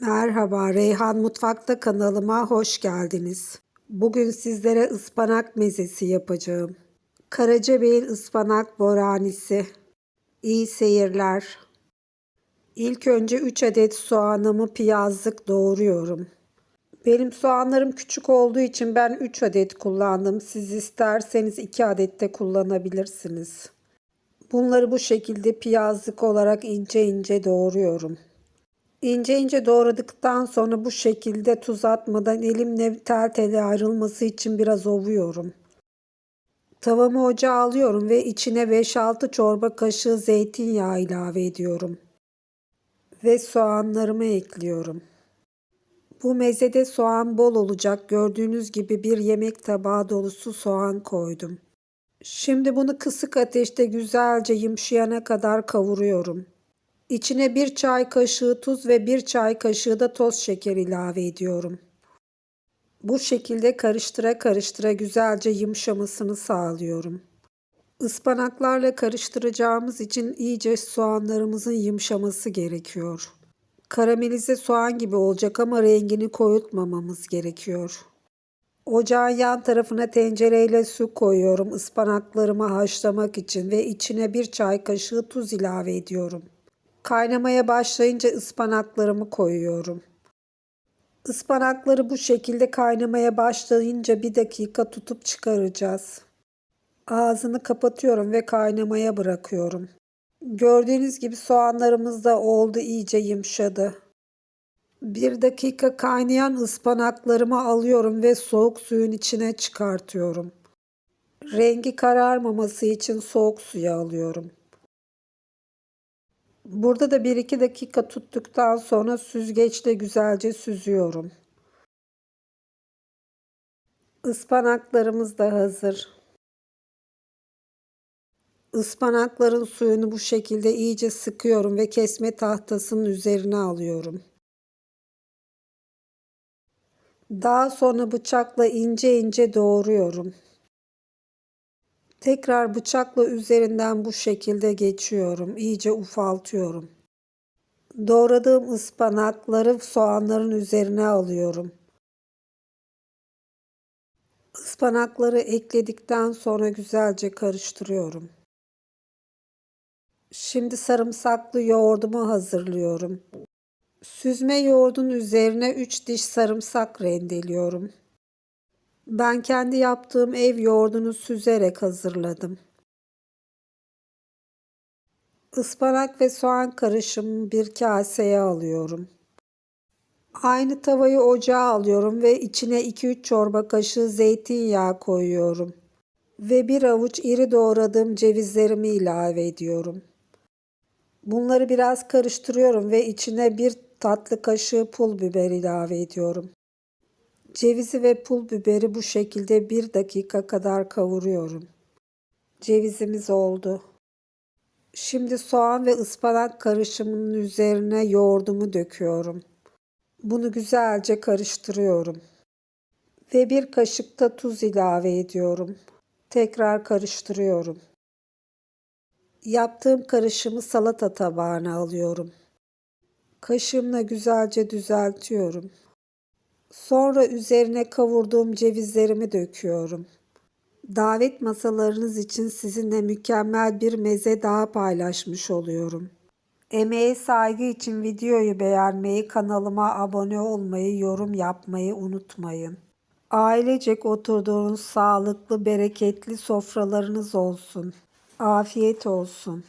Merhaba, Reyhan Mutfak'ta kanalıma hoş geldiniz. Bugün sizlere ıspanak mezesi yapacağım. Karacabey'in ıspanak boranisi. İyi seyirler. İlk önce 3 adet soğanımı piyazlık doğruyorum. Benim soğanlarım küçük olduğu için ben 3 adet kullandım. Siz isterseniz 2 adet de kullanabilirsiniz. Bunları bu şekilde piyazlık olarak ince ince doğruyorum. İnce ince doğradıktan sonra bu şekilde tuz atmadan elimle tel tel ayrılması için biraz ovuyorum. Tavamı ocağa alıyorum ve içine 5-6 çorba kaşığı zeytinyağı ilave ediyorum. Ve soğanlarımı ekliyorum. Bu mezede soğan bol olacak. Gördüğünüz gibi bir yemek tabağı dolusu soğan koydum. Şimdi bunu kısık ateşte güzelce yumuşayana kadar kavuruyorum. İçine bir çay kaşığı tuz ve bir çay kaşığı da toz şeker ilave ediyorum. Bu şekilde karıştıra karıştıra güzelce yumuşamasını sağlıyorum. Ispanaklarla karıştıracağımız için iyice soğanlarımızın yumuşaması gerekiyor. Karamelize soğan gibi olacak ama rengini koyultmamamız gerekiyor. Ocağın yan tarafına tencereyle su koyuyorum ıspanaklarımı haşlamak için ve içine bir çay kaşığı tuz ilave ediyorum. Kaynamaya başlayınca ıspanaklarımı koyuyorum. Ispanakları bu şekilde kaynamaya başlayınca bir dakika tutup çıkaracağız. Ağzını kapatıyorum ve kaynamaya bırakıyorum. Gördüğünüz gibi soğanlarımız da oldu iyice yumuşadı. Bir dakika kaynayan ıspanaklarımı alıyorum ve soğuk suyun içine çıkartıyorum. Rengi kararmaması için soğuk suya alıyorum. Burada da 1-2 dakika tuttuktan sonra süzgeçle güzelce süzüyorum. Ispanaklarımız da hazır. Ispanakların suyunu bu şekilde iyice sıkıyorum ve kesme tahtasının üzerine alıyorum. Daha sonra bıçakla ince ince doğruyorum. Tekrar bıçakla üzerinden bu şekilde geçiyorum. İyice ufaltıyorum. Doğradığım ıspanakları soğanların üzerine alıyorum. Ispanakları ekledikten sonra güzelce karıştırıyorum. Şimdi sarımsaklı yoğurdumu hazırlıyorum. Süzme yoğurdun üzerine 3 diş sarımsak rendeliyorum. Ben kendi yaptığım ev yoğurdunu süzerek hazırladım. Ispanak ve soğan karışımı bir kaseye alıyorum. Aynı tavayı ocağa alıyorum ve içine 2-3 çorba kaşığı zeytinyağı koyuyorum. Ve bir avuç iri doğradığım cevizlerimi ilave ediyorum. Bunları biraz karıştırıyorum ve içine bir tatlı kaşığı pul biber ilave ediyorum. Cevizi ve pul biberi bu şekilde bir dakika kadar kavuruyorum. Cevizimiz oldu. Şimdi soğan ve ıspanak karışımının üzerine yoğurdumu döküyorum. Bunu güzelce karıştırıyorum. Ve bir kaşık da tuz ilave ediyorum. Tekrar karıştırıyorum. Yaptığım karışımı salata tabağına alıyorum. Kaşığımla güzelce düzeltiyorum. Sonra üzerine kavurduğum cevizlerimi döküyorum. Davet masalarınız için sizinle mükemmel bir meze daha paylaşmış oluyorum. Emeğe saygı için videoyu beğenmeyi, kanalıma abone olmayı, yorum yapmayı unutmayın. Ailecek oturduğunuz sağlıklı, bereketli sofralarınız olsun. Afiyet olsun.